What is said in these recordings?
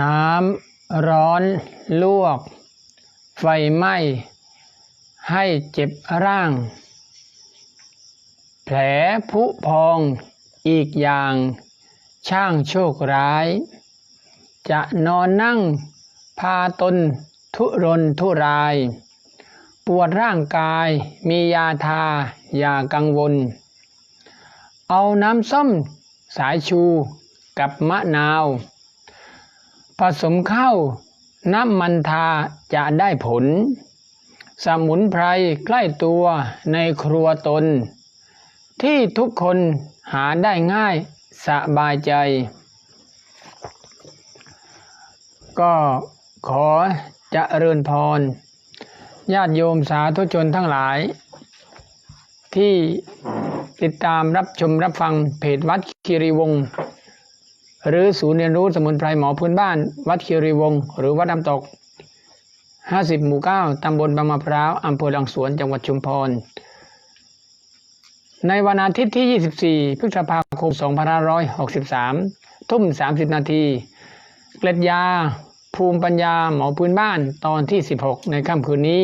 น้ำร้อนลวก ไฟไหม้ ให้เจ็บร่าง แผลผุพองอีกอย่าง ช่างโชคร้าย จะนอนนั่งพาตนทุรนทุราย ปวดร่างกายมียาทาอย่ากังวล เอาน้ำส้มสายชูกับมะนาว ผสมเข้าน้ำมันทาจะได้ผล สมุนไพรใกล้ตัวในครัวตน ที่ทุกคนหาได้ง่ายสบายใจ ก็ขอจะเริญพร ญาติโยมสาธุชนทั้งหลาย ที่ติดตามรับชมรับฟังเพจวัดคีรีวงศ์ หรือศูนย์เรียนรู้สมุนไพรหมอพื้นบ้าน วัดคีรีวงศ์หรือวัดน้ำตก 50 หมู่ 9 ตำบลบางมะพร้าว อำเภอหลังสวน จังหวัดชุมพร ในวันอาทิตย์ที่ 24 พฤษภาคม 2563 ทุ่ม 30 นาที เกล็ดยา ภูมิปัญญาหมอพื้นบ้านตอนที่ 16 ในค่ำคืนนี้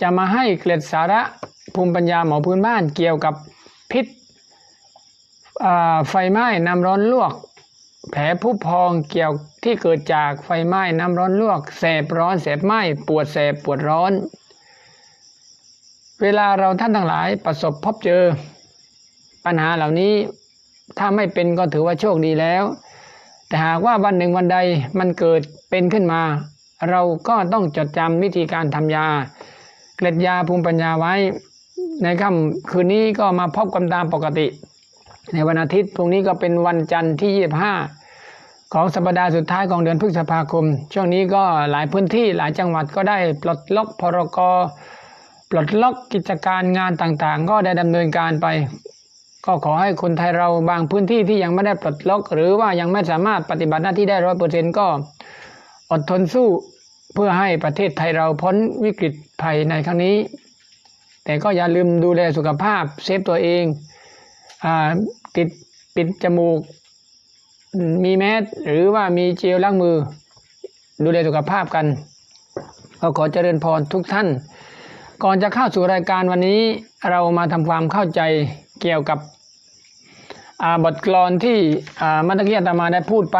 จะมาให้เกล็ดสาระภูมิปัญญาหมอพื้นบ้านเกี่ยวกับพิษ ไฟไหม้น้ำร้อนลวก แผลผู้พองเกี่ยวที่เกิดจากไฟไหม้น้ำร้อนลวกแสบร้อนแสบไหม้ปวดแสบปวดร้อน เวลาเราท่านทั้งหลายประสบพบเจอ ปัญหาเหล่านี้ถ้าไม่เป็นก็ถือว่าโชคดีแล้ว แต่หากว่าวันหนึ่งวันใดมันเกิดเป็นขึ้นมา เราก็ต้องจดจำวิธีการทำยา เกล็ดยาภูมิปัญญาไว้ ในค่ำคืนนี้ก็มาพบกันตามปกติ ในวันอาทิตย์พรุ่งนี้ก็เป็นวันจันทร์ที่ 25 ของสัปดาห์สุดท้ายของเดือนพฤษภาคม ช่วงนี้ก็หลายพื้นที่หลายจังหวัดก็ได้ปลดล็อกพรกปลดล็อกกิจการงานต่างๆ ก็ได้ดำเนินการไป ก็ขอให้คนไทยเราบางพื้นที่ที่ยังไม่ได้ปลดล็อก หรือว่ายังไม่สามารถปฏิบัติหน้าที่ได้ร้อยเปอร์เซ็นต์ก็อดทนสู้เพื่อให้ประเทศไทยเราพ้นวิกฤตภัยในครั้งนี้ แต่ก็อย่าลืมดูแลสุขภาพเซฟตัวเองอา ติดปิดจมูก มีแมสหรือว่ามีเจลล้างมือ ดูแลสุขภาพกัน ก็ขอเจริญพรทุกท่าน ก่อนจะเข้าสู่รายการวันนี้เรามาทำความเข้าใจเกี่ยวกับบทกลอนที่มัตเกียตมาได้พูดไป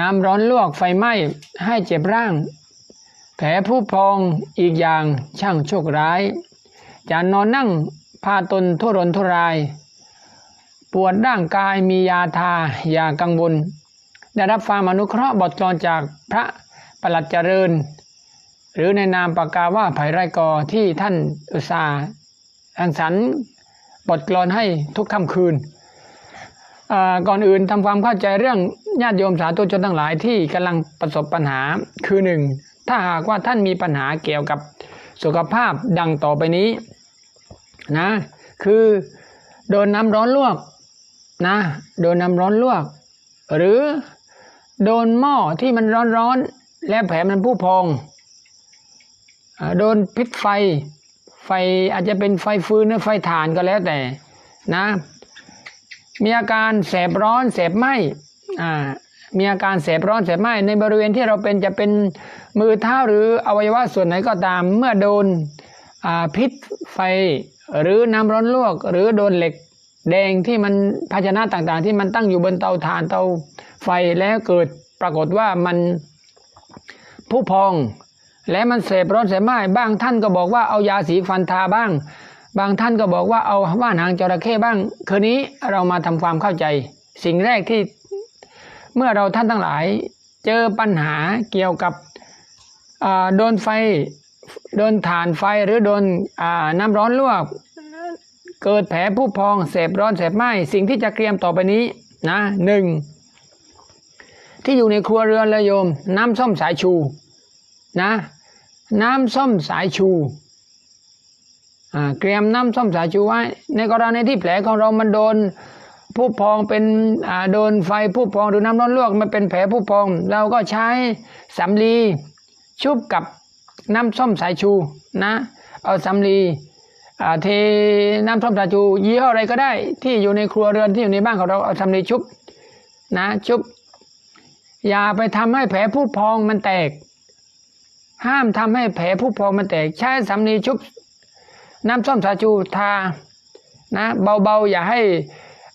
น้ำร้อนลวกไฟไหม้ให้เจ็บร่าง แผลผู้พองอีกอย่างช่างโชคร้ายจะนอนนั่งพาตนทุรนทุราย ปวดร่างกายมียาทาอย่ากังวล ได้รับฟังอนุเคราะห์บทกลอนจากพระประหลัดเจริญ หรือในนามปากกาว่าไผ่ไร่กอที่ท่านอุตสาห์อังสรรบทกลอนให้ทุกค่ำคืน ก่อนอื่นทำความเข้าใจเรื่องญาติโยมสาธุชนทั้งหลายที่กำลังประสบปัญหาคือหนึ่งถ้าหากว่าท่านมีปัญหาเกี่ยวกับสุขภาพดังต่อไปนี้นะคือโดนน้ำร้อนลวก นะ โดนน้ำร้อนลวก หรือโดนหม้อที่มันร้อนๆและแผลมันผู้พอง โดนพิษไฟ ไฟอาจจะเป็นไฟฟืนหรือไฟถ่านก็แล้วแต่นะ มีอาการแสบร้อนแสบไหมอ่ามีอาการแสบร้อนแสบไหมในบริเวณที่เราเป็นจะเป็นมือเท้าหรืออวัยวะส่วนไหนก็ตาม เมื่อโดนพิษไฟ หรือน้ำร้อนลวก หรือโดนเหล็ก แดงที่มันภาชนะต่างๆ ที่มันตั้งอยู่บนเตาถ่านเตาไฟแล้วเกิดปรากฏว่ามันผู้พอง และมันเสพร้อนเสพไหม้บ้างท่านก็บอกว่าเอายาสีฟันทาบ้าง บางท่านก็บอกว่าเอาว่านหางจระเข้บ้าง คืนนี้เรามาทำความเข้าใจ สิ่งแรกที่เมื่อเราท่านทั้งหลาย เจอปัญหาเกี่ยวกับโดนไฟโดนถ่านไฟหรือโดนน้ำร้อนลวก เกิดแผลผู้พองเสพร้อนเสพไหมสิ่งที่จะเตรียมต่อไปนี้นะหนึ่งที่อยู่ในครัวเรือนเลยโยม น้ำส้มสายชูนะน้ำส้มสายชูอ่าเตรียมน้ำส้มสายชูไว้ในกรณีที่แผลของเรามันโดนผู้พองเป็นอ่าโดนไฟผู้พองหรือน้ำร้อนลวกมันเป็นแผลผู้พอง เราก็ใช้สำลีชุบกับน้ำส้มสายชูนะ เอาสำลี เทน้ำส้มสายชูยี่ห้ออะไรก็ได้ ที่อยู่ในครัวเรือนที่อยู่ในบ้านของเราเอาสำลีชุบนะชุบ อย่าไปทำให้แผลผู้พองมันแตก ห้ามทำให้แผลผู้พองมันแตก ใช้สำลีชุบ น้ำส้มสายชูทานะเบาๆอย่าให้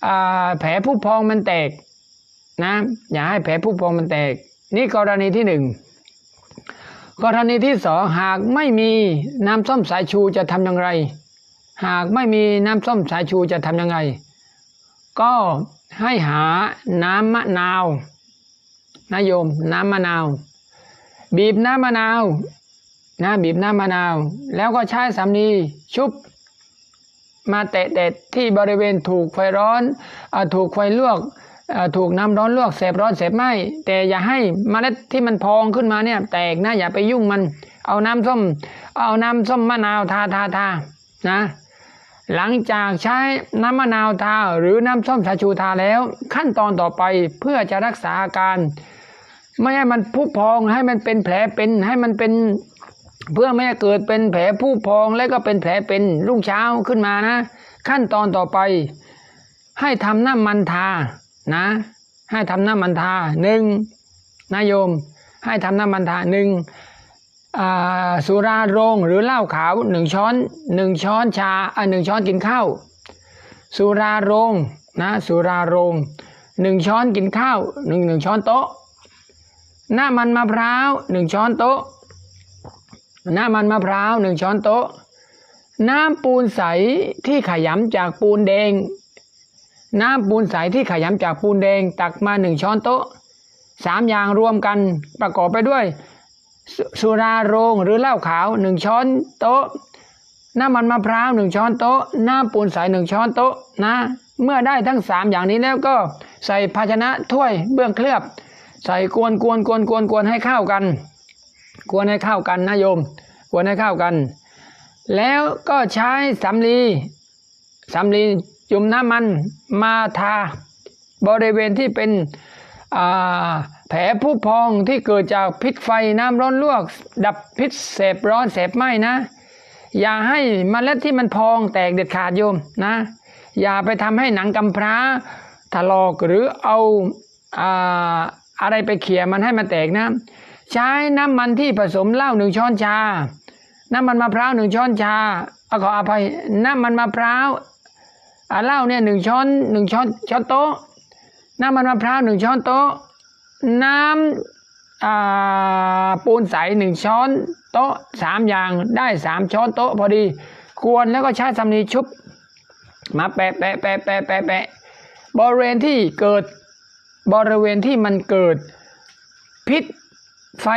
อ่าแผลผู้พองมันแตกนะอย่าให้แผลผู้พองมันแตก นี่กรณีที่หนึ่งกรณีที่สองหากไม่มีน้ำส้มสายชูจะทำอย่างไร หากไม่มีน้ำส้มสายชูจะทำยังไง ก็ให้หาน้ำมะนาวนะโยมน้ำมะนาว บีบน้ำมะนาวนะบีบน้ำมะนาว แล้วก็ใช้สำลีชุบ มาแตะๆที่บริเวณถูกไฟร้อนอถูกไฟลวกถูกน้ำร้อนลวกเสบร้อนเสบไหมแต่อย่าให้เมล็ดที่มันพองขึ้นมาเนี่ย แตกนะอย่าไปยุ่งมัน เอาน้ำส้ม เอาน้ำส้มมะนาวทาทาทานะ หลังจากใช้น้ำมะนาวทาหรือน้ำส้มสายชูทาแล้ว ขั้นตอนต่อไปเพื่อจะรักษาอาการ ไม่ให้มันพุพองให้มันเป็นแผลเป็นให้มันเป็นเพื่อไม่ให้เกิดเป็นแผลผู้พองและก็เป็นแผลเป็นรุ่งเช้าขึ้นมานะ ขั้นตอนต่อไป ให้ทำน้ำมันทานะ ให้ทำน้ำมันทาหนึ่งนายโยม ให้ทำน้ำมันทาหนึ่ง สุราโรงหรือเหล้าขาวหนึ่งช้อนหนึ่งช้อนชาอ่าหนึ่งช้อนกินข้าวสุราโรงนะสุราโรงหนึ่งช้อนกินข้าวหนึ่งหนึ่งช้อนโต๊ะน้ำมันมะพร้าวหนึ่งช้อนโต๊ะน้ำมันมะพร้าวหนึ่งช้อนโต๊ะ น้ำปูนใสที่ขยำจากปูนแดง น้ำปูนใสที่ขยำจากปูนแดง ตักมาหนึ่งช้อนโต๊ะสามอย่างรวมกันประกอบไปด้วย สสุราโรงหรือเหล้าขาวหนึ่งช้อนโต๊ะ น้ำมันมะพร้าวหนึ่งช้อนโต๊ะ น้ำปูนใสหนึ่งช้อนโต๊ะนะ เมื่อได้ทั้งสามอย่างนี้แล้วก็ใส่ภาชนะถ้วยเบื้องเคลือบ ใส่กวนกวนกวนกวนกวนให้เข้ากัน กวนให้เข้ากันนะโยม กวนให้เข้ากัน แล้วก็ใช้สำลีสำลีจุ่มน้ำมันมาทาบริเวณที่เป็นอ่า แผลผู้พองที่เกิดจากพิษไฟน้ำร้อนลวก ดับพิษเสพร้อนเสพไหม้นะ อย่าให้เมล็ดที่มันพองแตกเด็ดขาดโยมนะ อย่าไปทำให้หนังกำพร้าถลอกหรือเอาอาอะไรไปเขี่ยมันให้มันแตกนะ ใช้น้ำมันที่ผสมเหล้าหนึ่งช้อนชา น้ำมันมะพร้าวหนึ่งช้อนชาเอาขออภัยน้ำมันมะพร้าวเหล้าเนี่ยหนึ่งช้อนหนึ่งช้อนช้อนโต๊ะน้ำมันมะพร้าวหนึ่งช้อนโต๊ะ น้ำปูนใสหนึ่งช้อนโต๊ะสามอย่างได้สามช้อนโต๊ะพอดีกวนแล้วก็ใช้สำลีชุบ มาแปะแปะแปะแปะแปะแปะบริเวณที่เกิดบริเวณที่มันเกิด พิษไฟ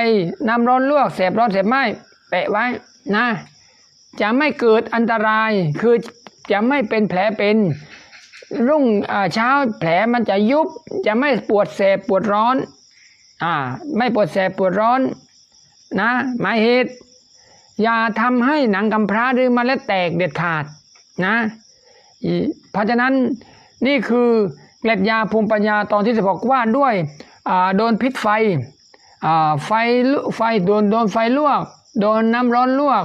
น้ำร้อนลวกเสบร้อนเสบไหม้แปะไว้นะ จะไม่เกิดอันตรายคือจะไม่เป็นแผลเป็น รุ่งเช้าแผลมันจะยุบจะไม่ปวดแสบปวดร้อน อ่าไม่ปวดแสบปวดร้อนนะหมายเหตุ อย่าทำให้หนังกำพร้าหรือเมล็ดแตกเด็ดขาดนะเพราะฉะนั้นนี่คือเกล็ดยาภูมิปัญญาตอนที่จะบอกว่าด้วยอ่าโดนพิษไฟอ่าไฟลุไฟโดนโดนไฟลวก โดนน้ำร้อนลวก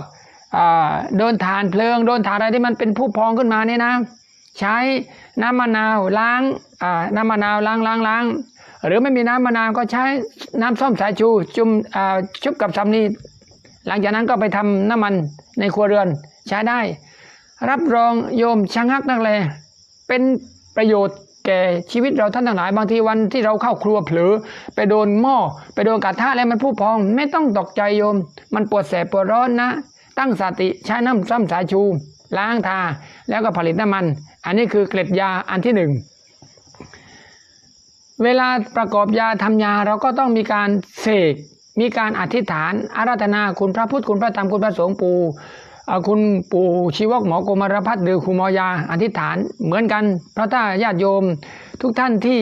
อ่าโดนถ่านเพลิง โดนถ่านอะไรที่มันเป็นผู้พองขึ้นมานี่นะ ใช้น้ำมะนาวล้างอ่าน้ำมะนาวล้างล้างล้าง หรือไม่มีน้ำมะนาวก็ใช้น้ำส้มสายชูจุ่มชุบกับสำลีหลังจากนั้นก็ไปทำน้ำมันในครัวเรือนใช้ได้ รับรองโยมช่างฮักนักแลเป็นประโยชน์แก่ชีวิตเราท่านทั้งหลายบางทีวันที่เราเข้าครัวเผลอไปโดนหม้อไปโดนกระทะแล้วมันผู้พอง ไม่ต้องตกใจโยม มันปวดแสบปวดร้อนนะ ตั้งสติใช้น้ำซ้ำสายชู ล้างทาแล้วก็ผลิตน้ำมัน อันนี้คือเกล็ดยาอันที่หนึ่ง เวลาประกอบยาทำยาเราก็ต้องมีการเสก มีการอธิษฐาน อาราธนาคุณพระพุทธคุณพระธรรมคุณพระสงฆ์ปู่คุณปู่ชีวกหมอโกมารพัฒน์หรือครูหมอยาอธิษฐาน เหมือนกันพระถ้าญาติโยม ทุกท่านที่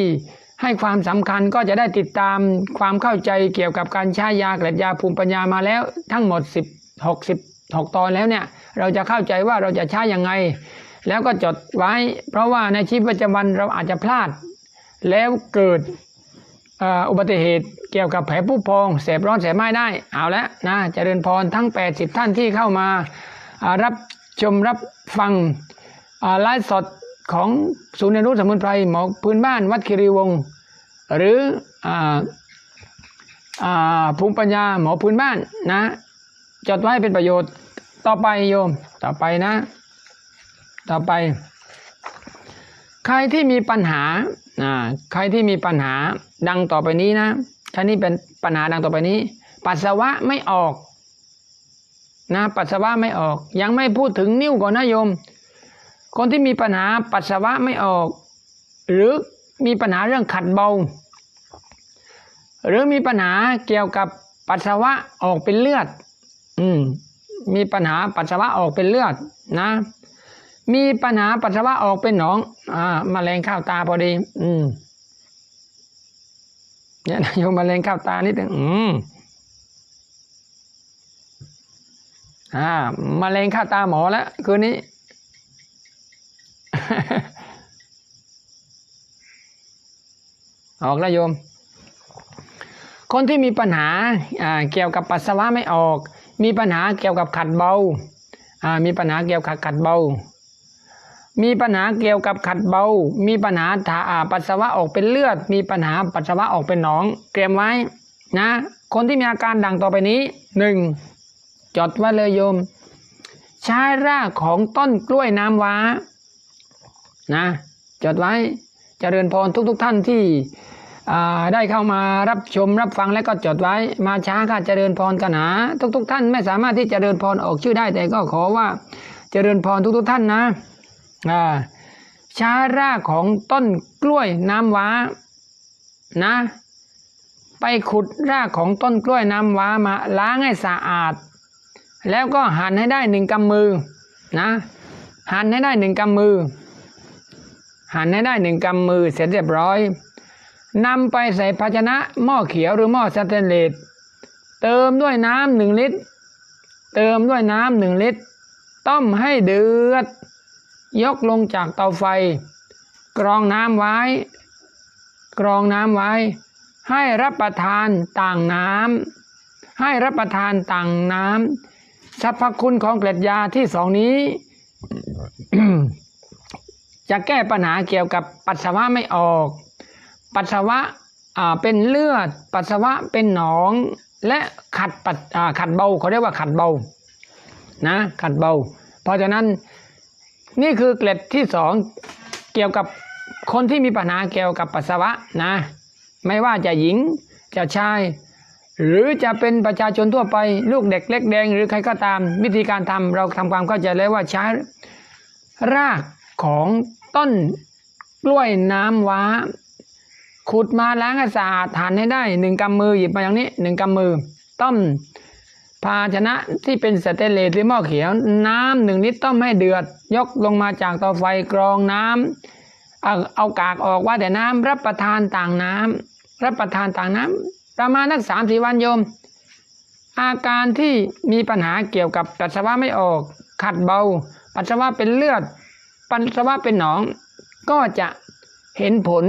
ให้ความสำคัญก็จะได้ติดตามความเข้าใจเกี่ยวกับการใช้ยาเกล็ดยาภูมิปัญญามาแล้วทั้งหมด 10 6 6ตอนแล้วเนี่ยเราจะเข้าใจว่าเราจะใช้ยังไง แล้วก็จดไว้ เพราะว่าในชีวิตประจำวันเราอาจจะพลาด แล้วเกิดอุบัติเหตุเกี่ยวกับแผลผู้พองแสบร้อนแสบไหม้ได้ เอาละนะเจริญพรทั้ง 80 ท่านที่เข้ามารับชมรับฟังไลฟ์สดของศูนย์เรียนรู้สมุนไพรหมอพื้นบ้านวัดคีรีวงศ์หรือภูมิปัญญาหมอพื้นบ้านนะจดไว้เป็นประโยชน์ต่อไปโยมต่อไปนะ ต่อไป ใครที่มีปัญหา อ่าใครที่มีปัญหาดังต่อไปนี้นะท่านี้เป็นปัญหาดังต่อไปนี้ ปัสสาวะไม่ออกนะปัสสาวะไม่ออก ยังไม่พูดถึงนิ้วก่อนนะโยม คนที่มีปัญหาปัสสาวะไม่ออก หรือมีปัญหาเรื่องขัดเบา หรือมีปัญหาเกี่ยวกับปัสสาวะออกเป็นเลือด อืมมีปัญหาปัสสาวะออกเป็นเลือดนะ มีปัญหาปัสสาวะออกเป็นหนอง อ่ามาแรงข้าวตาพอดี อืมเนี่ยนะโยมมาแรงข้าวตานิดนึงอืมอ่ามาแรงข้าวตาหมอแล้วคืนนี้ออกแล้วโยม คนที่มีปัญหาอ่าเกี่ยวกับปัสสาวะไม่ออก มีปัญหาเกี่ยวกับขัดเบาอ่ามีปัญหาเกี่ยวกับขัดเบา มีปัญหาเกี่ยวกับขัดเบา มีปัญหาถาอ่าปัสสาวะออกเป็นเลือด มีปัญหาปัสสาวะออกเป็นหนอง เตรียมไว้นะ คนที่มีอาการดังต่อไปนี้หนึ่งจดไว้เลยโยม ใช้รากของต้นกล้วยน้ำว้า นะจดไว้เจริญพรทุกๆทท่านที่ได้เข้ามารับชมรับฟังแล้วก็จดไว้ มาช้าก็เจริญพรกันหาทุกๆท่านไม่สามารถที่จะเจริญพรออกชื่อได้แต่ก็ขอว่าเจริญพรทุกๆท่านนะ อ่ารากของต้นกล้วยน้ำว้านะ ไปขุดรากของต้นกล้วยน้ำว้ามาล้างให้สะอาด แล้วก็หั่นให้ได้หนึ่งกำมือนะหั่นให้ได้หนึ่งกำมือ หั่นให้ได้หนึ่งกำมือเสร็จเรียบร้อยนำไปใส่ภาชนะหม้อเขียวหรือหม้อสแตนเลสเติมด้วยน้ำหนึ่งลิตร เติมด้วยน้ำหนึ่งลิตร ต้มให้เดือด ยกลงจากเตาไฟ กรองน้ำไว้ กรองน้ำไว้ ให้รับประทานต่างน้ำให้รับประทานต่างน้ำสรรพคุณของเกล็ดยาที่สองนี้ จะแก้ปัญหาเกี่ยวกับปัสสาวะไม่ออก ปัสสาวะเป็นเลือด ปัสสาวะเป็นหนอง และขัดปัสอ่าขัดเบาเขาเรียกว่าขัดเบานะขัดเบา เพราะฉะนั้น นี่คือเกล็ดที่สองเกี่ยวกับคนที่มีปัญหาเกี่ยวกับปัสสาวะนะ ไม่ว่าจะหญิงจะชาย หรือจะเป็นประชาชนทั่วไป ลูกเด็กเล็กแดง หรือใครก็ตาม วิธีการทำเราทำความเข้าใจแล้วว่าใช้รากของต้นกล้วยน้ำว้า ขุดมาล้างให้สะอาดทานให้ได้หนึ่งกำมือหยิบมาอย่างนี้หนึ่งกำมือต้ม ภาชนะที่เป็นสเตนเลสหรือหม้อเขียว น้ำหนึ่งลิตรต้มให้เดือด ยกลงมาจากเตาไฟกรองน้ำเอาเอากากออกว่าแต่น้ำรับประทานต่างน้ำรับประทานต่างน้ำประมาณนักสามสี่วันโยม อาการที่มีปัญหาเกี่ยวกับปัสสาวะไม่ออก ขัดเบา ปัสสาวะเป็นเลือด ปัสสาวะเป็นหนอง ก็จะเห็นผล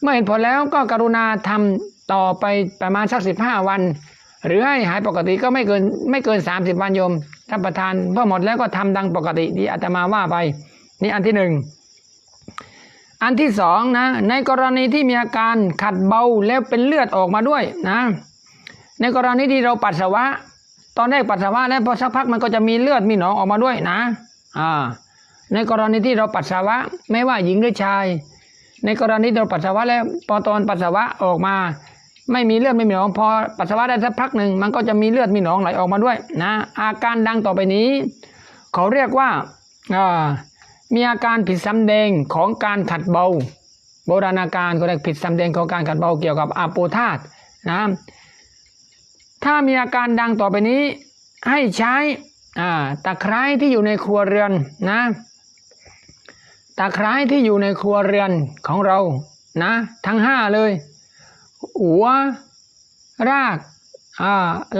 เมื่อเห็นผลแล้วก็กรุณาทำต่อไปประมาณสักสิบห้าวัน หรือให้หายปกติก็ไม่เกินไม่เกินสามสิบวันโยมรับประทานพอหมดแล้วก็ทำดังปกติที่อาตมาว่าไป นี่อันที่หนึ่งอันที่สองนะในกรณีที่มีอาการขัดเบาแล้วเป็นเลือดออกมาด้วยนะในกรณีที่เราปัสสาวะ ตอนแรกปัสสาวะแล้วพอสักพักมันก็จะมีเลือดมีหนองออกมาด้วยนะอ่าในกรณีที่เราปัสสาวะไม่ว่าหญิงหรือชาย ในกรณีเราปัสสาวะแล้วพอตอนปัสสาวะออกมา ไม่มีเลือดไม่มีหนองพอปัสสาวะได้สักพักหนึ่งมันก็จะมีเลือดมีหนองไหลออกมาด้วยนะอาการดังต่อไปนี้ เขาเรียกว่ามีอาการผิดสำแดงของการขัดเบา โบราณการเขาเรียกผิดสำแดงของการขัดเบาเกี่ยวกับอาโปธาตนะถ้ามีอาการดังต่อไปนี้ให้ใช้ตะไคร้ที่อยู่ในครัวเรือนนะตะไคร้ที่อยู่ในครัวเรือนของเรานะ ทั้งห้าเลย หัว ราก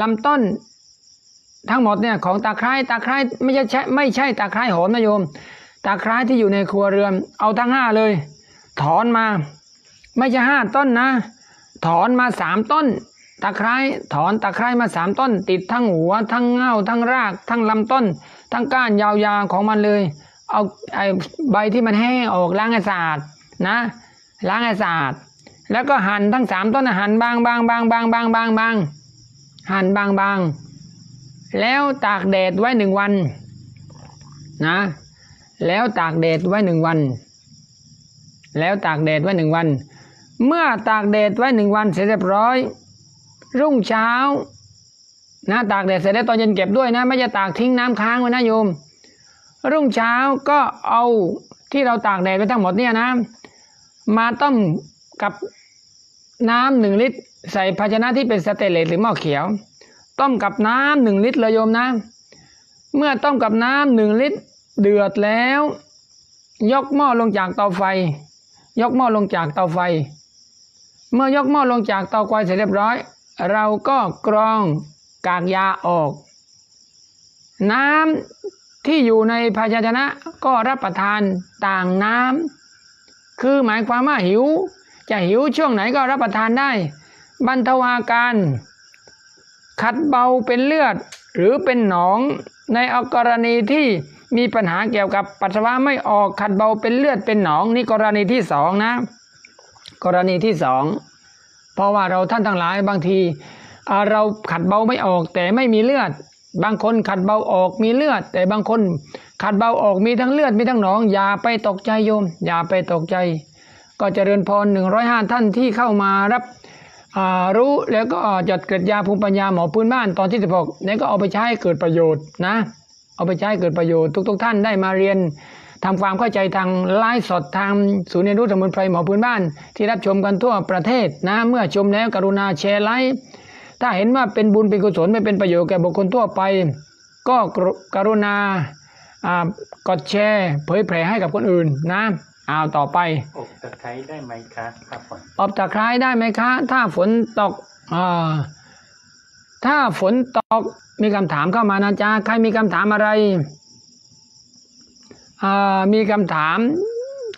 ลำต้น ทั้งหมดเนี่ยของตะไคร้ตะไคร้ไม่ใช่ไม่ใช่ตะไคร้หอมนะโยมตะไคร้ที่อยู่ในครัวเรือน เอาทั้งห้าเลย ถอนมา ไม่ใช่ห้าต้นนะ ถอนมาสามต้นตะไคร้ถอนตะไคร้มาสามต้น ติดทั้งหัว ทั้งเง่าทั้งราก ทั้งลำต้น ทั้งก้านยาวๆของมันเลย เอาไอ้ใบที่มันแห้งออกล้างให้สะอาดนะล้างให้สะอาด แล้วก็หั่นทั้งสามต้นหั่นบางบางบางบางบางบางบางหั่นบางบางแล้วตากแดดไว้หนึ่งวันนะ แล้วตากแดดไว้หนึ่งวัน แล้วตากแดดไว้หนึ่งวัน เมื่อตากแดดไว้หนึ่งวันเสร็จเรียบร้อย รุ่งเช้านะตากแดดเสร็จแล้วตอนเย็นเก็บด้วยนะไม่จะตากทิ้งน้ำค้างไว้นะโยม รุ่งเช้าก็เอาที่เราตากแดดไปทั้งหมดเนี่ยนะ มาต้มกับ น้ำหนึ่งลิตร ใส่ภาชนะที่เป็นสเตนเลสหรือหม้อเขียว ต้มกับน้ำหนึ่งลิตรเลยโยมนะ เมื่อต้มกับน้ำหนึ่งลิตร เดือดแล้ว ยกหม้อลงจากเตาไฟ ยกหม้อลงจากเตาไฟ เมื่อยกหม้อลงจากเตาไฟเสร็จเรียบร้อย เราก็กรองกากยาออก น้ำที่อยู่ในภาชนะก็รับประทานต่างน้ำคือหมายความว่าหิว จะหิวช่วงไหนก็รับประทานได้ บรรเทาอาการ ขัดเบาเป็นเลือด หรือเป็นหนองในกรณีที่มีปัญหาเกี่ยวกับปัสสาวะไม่ออกขัดเบาเป็นเลือดเป็นหนองนี่กรณีที่สองนะ กรณีที่สองเพราะว่าเราท่านทั้งหลายบางที เราขัดเบาไม่ออกแต่ไม่มีเลือด บางคนขัดเบาออกมีเลือด แต่บางคนขัดเบาออกมีทั้งเลือดมีทั้งหนอง อย่าไปตกใจโยม อย่าไปตกใจ ก็เจริญพรหนึ่งร้อยห้าท่านที่เข้ามารับรู้แล้วก็จัดเกิดยาภูมิปัญญาหมอพื้นบ้านตอนที่สิบหกแล้วก็เอาไปใช้เกิดประโยชน์นะ เอาไปใช้เกิดประโยชน์ทุกๆท่านได้มาเรียนทำความเข้าใจทางไลฟ์สดทางศูนย์เรียนรู้สมุนไพรหมอพื้นบ้าน ที่รับชมกันทั่วประเทศนะเมื่อชมแล้วกรุณาแชร์ไลฟ์ถ้าเห็นว่าเป็นบุญเป็นกุศลไม่เป็นประโยชน์แก่บุคคลทั่วไป ก็กรุณากดแชร์ เผยแผ่ให้กับคนอื่นนะ อาต่อไปอบตะไคร้ได้ไหมคะครับผมอบตะไคร้ได้ไหมคะ ถ้าฝนตกอ่าถ้าฝนตกมีคำถามเข้ามานะจ๊ะใครมีคำถามอะไรอ่ามีคำถาม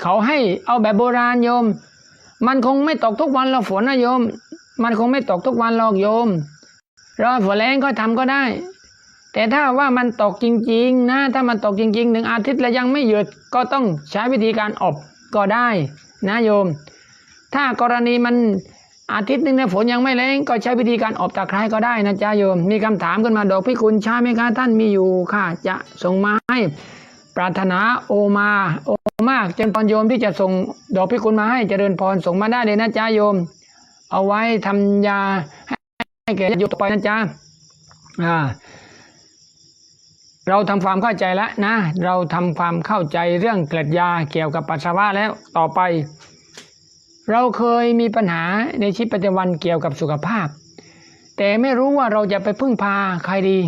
เขาให้เอาแบบโบราณโยม มันคงไม่ตกทุกวันหรอกฝนนะโยม มันคงไม่ตกทุกวันหรอกโยมรอฝนแรงก็ทำก็ได้ แต่ถ้าว่ามันตกจริงๆนะถ้ามันตกจริงๆหนึ่งอาทิตย์แล้วยังไม่หยุดก็ต้องใช้วิธีการอบก็ได้นะโยม ถ้ากรณีมันอาทิตย์หนึ่งเนี่ยฝนยังไม่แรงก็ใช้วิธีการอบตะไคร้ก็ได้นะจ๊ะโยม มีคำถามขึ้นมาดอกพิคุณใช่ไหมคะท่านมีอยู่ค่ะจะส่งมาให้ปรารถนาโอมาโอมากเจริญพรโยมที่จะส่งดอกพิคุณมาให้เจริญพรส่งมาได้เลยนะจ๊ะโยม เอาไว้ทำยาให้แก่ญาติโยมไปนะจ๊ะอ่า เราทำความเข้าใจแล้วนะ เราทำความเข้าใจเรื่องเกล็ดยาเกี่ยวกับปัสสาวะแล้วต่อไป เราเคยมีปัญหาในชีวิตประจำวันเกี่ยวกับสุขภาพ แต่ไม่รู้ว่าเราจะไปพึ่งพาใครดี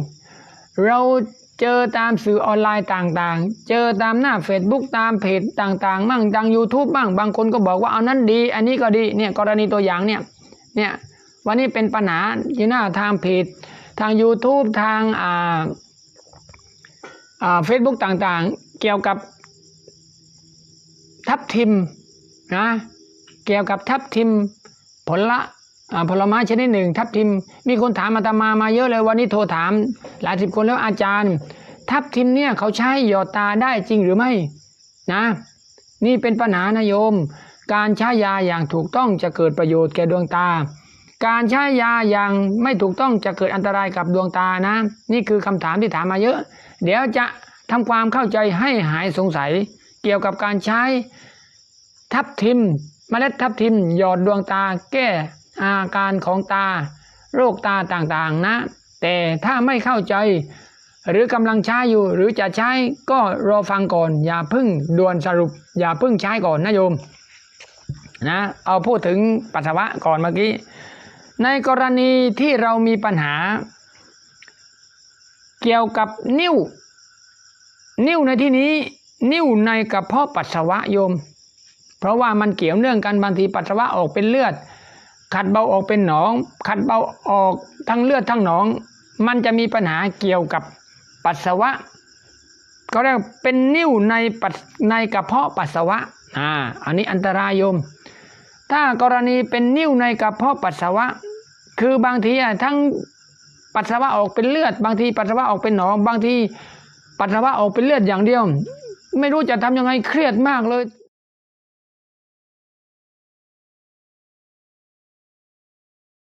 เราเจอตามสื่อออนไลน์ต่างๆ เจอตามหน้า Facebook ตามเพจต่างๆ บ้างทาง YouTube บ้าง บางคนก็บอกว่าเอานั้นดี อันนี้ก็ดี เนี่ยกรณีตัวอย่างเนี่ย เนี่ยวันนี้เป็นปัญหาอยู่หน้าทางเพจทาง YouTube ทางอ่า เฟซบุ๊กต่างๆ เกี่ยวกับทับทิมนะเกี่ยวกับทับทิมผลละผลไม้ชนิดหนึ่ง ทับทิมมีคนถามมาตมามาเยอะเลยวันนี้โทรถาม หลายสิบคนแล้วอาจารย์ ทับทิมเนี่ยเขาใช้หยอดตาได้จริงหรือไม่นะ นี่เป็นปัญหานะโยม การใช้ยาอย่างถูกต้องจะเกิดประโยชน์แก่ดวงตา การใช้ยาอย่างไม่ถูกต้องจะเกิดอันตรายกับดวงตานะ นี่คือคำถามที่ถามมาเยอะ เดี๋ยวจะทำความเข้าใจให้หายสงสัย เกี่ยวกับการใช้ทับทิมเมล็ดทับทิมหยอดดวงตาแก้อาการของตา โรคตาต่างๆนะ แต่ถ้าไม่เข้าใจ หรือกำลังใช้อยู่หรือจะใช้ก็รอฟังก่อน อย่าพึ่งด่วนสรุป อย่าพึ่งใช้ก่อนนะโยมนะเอาพูดถึงปัสสาวะก่อนเมื่อกี้ ในกรณีที่เรามีปัญหา เกี่ยวกับนิ้ว นิ้วในที่นี้ นิ้วในกระเพาะปัสสาวะโยม เพราะว่ามันเกี่ยวเนื่องกันบางทีปัสสาวะออกเป็นเลือด ขัดเบาออกเป็นหนอง ขัดเบาออกทั้งเลือดทั้งหนอง มันจะมีปัญหาเกี่ยวกับปัสสาวะก็เรียกเป็นนิ้วในปัสในกระเพาะปัสสาวะอ่าอันนี้อันตรายโยม ถ้ากรณีเป็นนิ้วในกระเพาะปัสสาวะ คือบางทีทั้งปัสสาวะออกเป็นเลือด บางทีปัสสาวะออกเป็นหนอง บางทีปัสสาวะออกเป็นเลือดอย่างเดียว ไม่รู้จะทำยังไงเครียดมากเลย